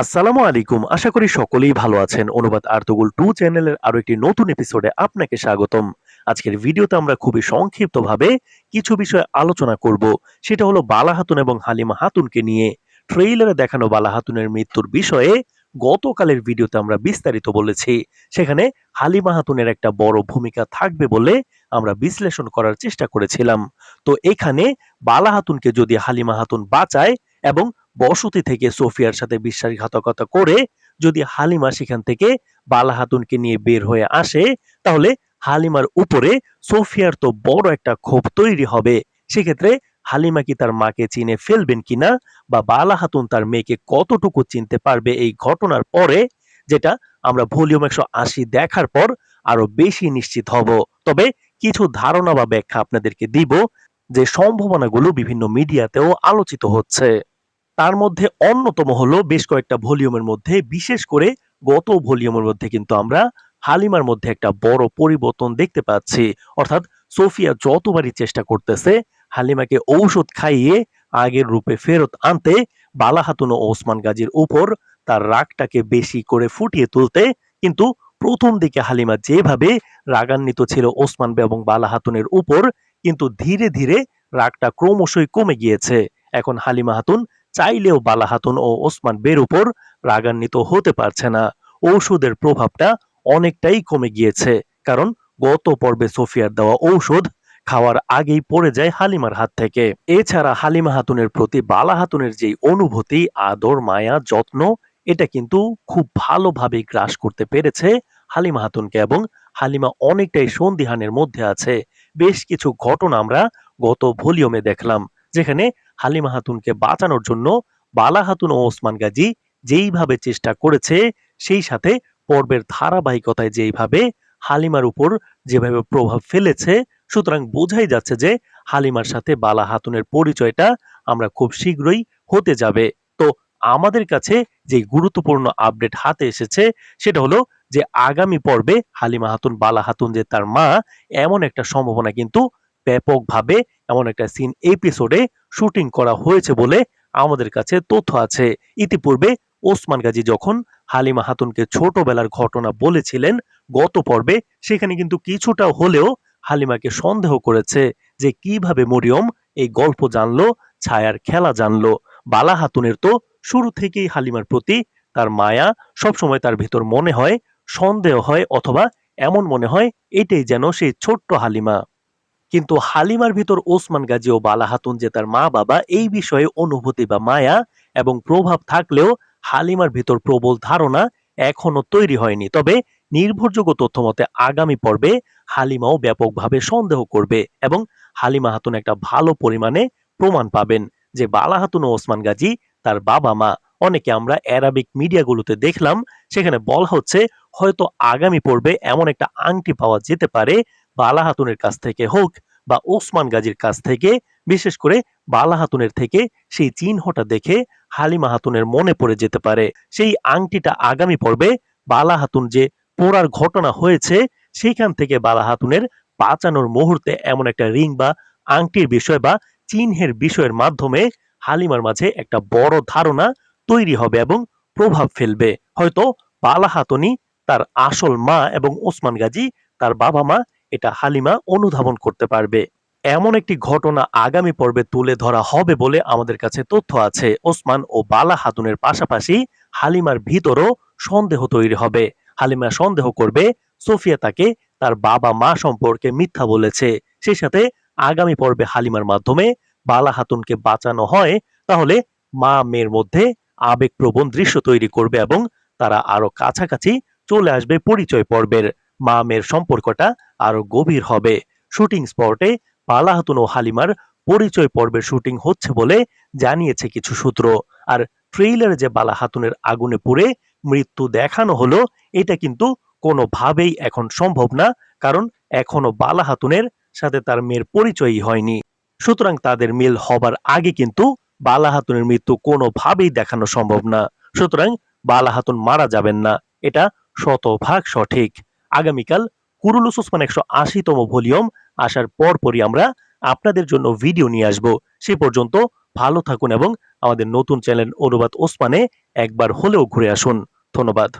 আসসালামু আলাইকুম। আশা করি সকলেই ভালো আছেন। অনুবাদ আর্তুগুল টু চ্যানেলের আরও একটি নতুন এপিসোডে আপনাকে স্বাগতম। আজকের ভিডিওতে আমরা খুবই সংক্ষিপ্তভাবে কিছু বিষয় আলোচনা করব। সেটা হলো বালা হাতুন এবং হালিমা হাতুনকে নিয়ে। ট্রেইলারে দেখানো বালা হাতুনের মৃত্যুর বিষয়ে গতকালের ভিডিওতে আমরা বিস্তারিত বলেছি। সেখানে হালিমা হাতুনের একটা বড় ভূমিকা থাকবে বলে আমরা বিশ্লেষণ করার চেষ্টা করেছিলাম। তো এখানে বালা হাতুনকে যদি হালিমা হাতুন বাঁচায় এবং বসতি থেকে সোফিয়ার সাথে বিশ্বাসঘাতকতা করে যদি হালিমা সেখান থেকে বালা হাতুনকে নিয়ে বের হয়ে আসে, তাহলে হালিমার উপরে সোফিয়ার তো বড় একটা ক্ষোভ তৈরি হবে। সেক্ষেত্রে হালিমা কি তার মাকে চিনে ফেলবেন কিনা বা বালা হাতুন তার মেয়েকে কতটুকু চিনতে পারবে এই ঘটনার পরে, যেটা আমরা ভলিউম একশো আশি দেখার পর আরও বেশি নিশ্চিত হব। তবে কিছু ধারণা বা ব্যাখ্যা আপনাদেরকে দিব যে সম্ভাবনাগুলো বিভিন্ন মিডিয়াতেও আলোচিত হচ্ছে। তার মধ্যে অন্যতম হলো বেশ কয়েকটা ভলিউমের মধ্যে, বিশেষ করে গত ভলিউমের মধ্যে কিন্তু আমরা হালিমার মধ্যে একটা বড় পরিবর্তন দেখতে পাচ্ছি। অর্থাৎ সোফিয়া যতবারই চেষ্টা করতেছে, হালিমাকে ঔষধ খাইয়ে আগের রূপে ফেরত আনতে বালা হাতুন ও ওসমান গাজীর উপর তার রাগটাকে বেশি করে ফুটিয়ে তুলতে, কিন্তু প্রথম দিকে হালিমা যেভাবে রাগান্বিত ছিল ওসমান এবং বালা হাতুনের উপর, কিন্তু ধীরে ধীরে রাগটা ক্রমশই কমে গিয়েছে। এখন হালিমা হাতুন চাইলেও বালা হাতুন ও ওসমান বের উপর রাগান্বিত হতে পারছে না। ঔষধের প্রভাবটা অনেকটাই কমে গিয়েছে, কারণ গত পর্বে সোফিয়ার দেওয়া ঔষধ খাওয়ার আগেই পড়ে যায় হালিমার হাত থেকে। এছাড়া হালিমা হাতুনের প্রতি বালা হাতুনের যে অনুভূতি, আদর, মায়া, যত্ন, এটা কিন্তু খুব ভালোভাবে গ্রাস করতে পেরেছে হালিমা হাতুনকে এবং হালিমা অনেকটাই সন্দিহানের মধ্যে আছে। বেশ কিছু ঘটনা আমরা গত ভলিউমে দেখলাম, যেখানে হালিমা হাতুনকে বাঁচানোর জন্য বালা হাতুন ও ওসমান গাজী যেইভাবে চেষ্টা করেছে, সেই সাথে পর্বের ধারাবাহিকতায় যেইভাবে হালিমার উপর যেভাবে প্রভাব ফেলেছে, সুতরাং বোঝাই যাচ্ছে যে হালিমার সাথে বালা হাতুনের পরিচয়টা আমরা খুব শীঘ্রই হতে যাবে। তো আমাদের কাছে যে গুরুত্বপূর্ণ আপডেট হাতে এসেছে, সেটা হলো যে আগামী পর্বে হালিমা হাতুন, বালা হাতুন যে তার মা, এমন একটা সম্ভাবনা কিন্তু ব্যাপকভাবে এমন একটা সিন এপিসোডে শুটিং করা হয়েছে বলে আমাদের কাছে তথ্য আছে। ইতিপূর্বে ওসমান গাজী যখন হালিমা হাতুনকে ছোটবেলার ঘটনা বলেছিলেন, গত পর্বে সেখানে কিন্তু কিছুটা হলেও হালিমাকে সন্দেহ করেছে যে কীভাবে মরিয়ম এই গল্প জানলো, ছায়ার খেলা জানলো। বালা হাতুনের তো শুরু থেকেই হালিমার প্রতি তার মায়া, সবসময় তার ভেতর মনে হয়, সন্দেহ হয় অথবা এমন মনে হয়, এটাই যেন সেই ছোট্ট হালিমা। কিন্তু হালিমার ভিতর ওসমান গাজী ও বালা হাতুন যে তার মা বাবা, এই বিষয়ে অনুভূতি বা মায়া এবং প্রভাব থাকলেও হালিমার ভিতর প্রবল ধারণা এখনও তৈরি হয়নি। তবে নির্ভরযোগ্য তথ্য মতে আগামী পর্বে হালিমাও ব্যাপকভাবে সন্দেহ করবে এবং হালিমা হাতুন একটা ভালো পরিমাণে প্রমাণ পাবেন যে বালা হাতুন ও ওসমান গাজী তার বাবা মা। অনেকে আমরা অ্যারাবিক মিডিয়াগুলোতে দেখলাম, সেখানে বলা হচ্ছে হয়তো আগামী পর্বে এমন একটা আংটি পাওয়া যেতে পারে বালা হাতুনের কাছ থেকে হোক বা ওসমান গাজীর কাছ থেকে, বিশেষ করে বালা হাতুনের থেকে সেই চিহ্নটা দেখে হালিমা হাতুনের মনে পড়ে যেতে পারে। সেই আংটিটা আগামী পর্বে বালা হাতুন যে পোড়ার ঘটনা হয়েছে, সেইখান থেকে বালা হাতুনের বাঁচানোর মুহূর্তে এমন একটা রিং বা আংটির বিষয় বা চিহ্নের বিষয়ের মাধ্যমে হালিমার মাঝে একটা বড় ধারণা তৈরি হবে এবং প্রভাব ফেলবে। হয়তো বালা হাতুনি তার আসল মা এবং ওসমান গাজী তার বাবা মা এটা হালিমা অনুধাবন করতে পারবে। এমন একটি ঘটনা আগামী পর্বে তুলে ধরা হবে বলে আমাদের কাছে তথ্য আছে। ওসমান ও বালা হাতুনের পাশাপাশি হালিমার ভিতরও সন্দেহ তৈরি হবে। হালিমা সন্দেহ করবে সোফিয়া তাকে তার বাবা মা সম্পর্কে মিথ্যা বলেছে। সেই সাথে আগামী পর্বে হালিমার মাধ্যমে বালা হাতুনকে বাঁচানো হয়, তাহলে মা মেয়ের মধ্যে আবেগপ্রবণ দৃশ্য তৈরি করবে এবং তারা আরও কাছাকাছি চলে আসবে পরিচয় পর্বের। মা মেয়ের সম্পর্কটা আরও গভীর হবে। শুটিং স্পটে বালা হাতুন ও হালিমার পরিচয় পর্বের শুটিং হচ্ছে বলে জানিয়েছে কিছু সূত্র। আর ট্রেইলারে যে বালা হাতুনের আগুনে পুড়ে মৃত্যু দেখানো হলো, এটা কিন্তু কোনোভাবেই এখন সম্ভব না, কারণ এখনও বালা হাতুনের সাথে তার মেয়ের পরিচয়ই হয়নি। সুতরাং তাদের মিল হবার আগে কিন্তু বালা হাতুনের মৃত্যু কোনোভাবেই দেখানো সম্ভব না। সুতরাং বালা হাতুন মারা যাবেন না, এটা শতভাগ সঠিক। আগামীকাল কুরুলুস ওসমান একশো আশিতম ভলিউম আসার পরপরই আমরা আপনাদের জন্য ভিডিও নিয়ে আসব। সে পর্যন্ত ভালো থাকুন এবং আমাদের নতুন চ্যানেল অনুবাদ ওসমানে একবার হলেও ঘুরে আসুন। ধন্যবাদ।